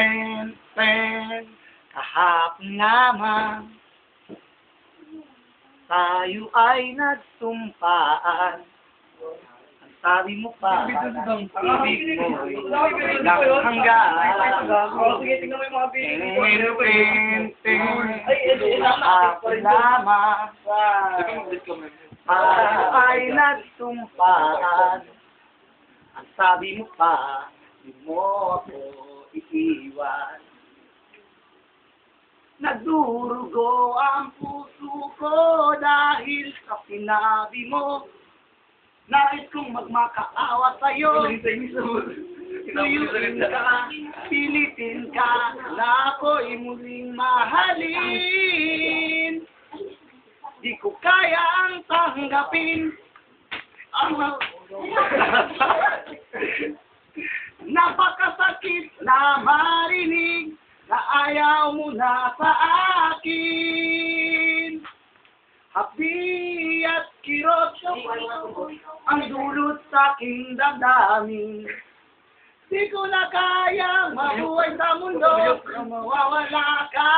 pen, pen, kahapon lamang, tayo ay nagsumpaan. Ang sabi mo pa, ibig mo, lang hanggang, pen, pen, pen, kahapon lamang, tayo ay nagsumpaan. Ang sabi mo pa, di mo Nagdurugo ang puso ko dahil sa sinabi mo. Nais kong magmakaawa sa'yo. Tuyuin ka, pilitin ka, na ako'y muling mahalin. Di ko kayang tanggapin ang Napakasakit na marinig na ayaw mo na sa akin. Happy at kirot ang dulot sa aking damdamin. Di ko na kayang mabuhay sa mundo na mawawala ka.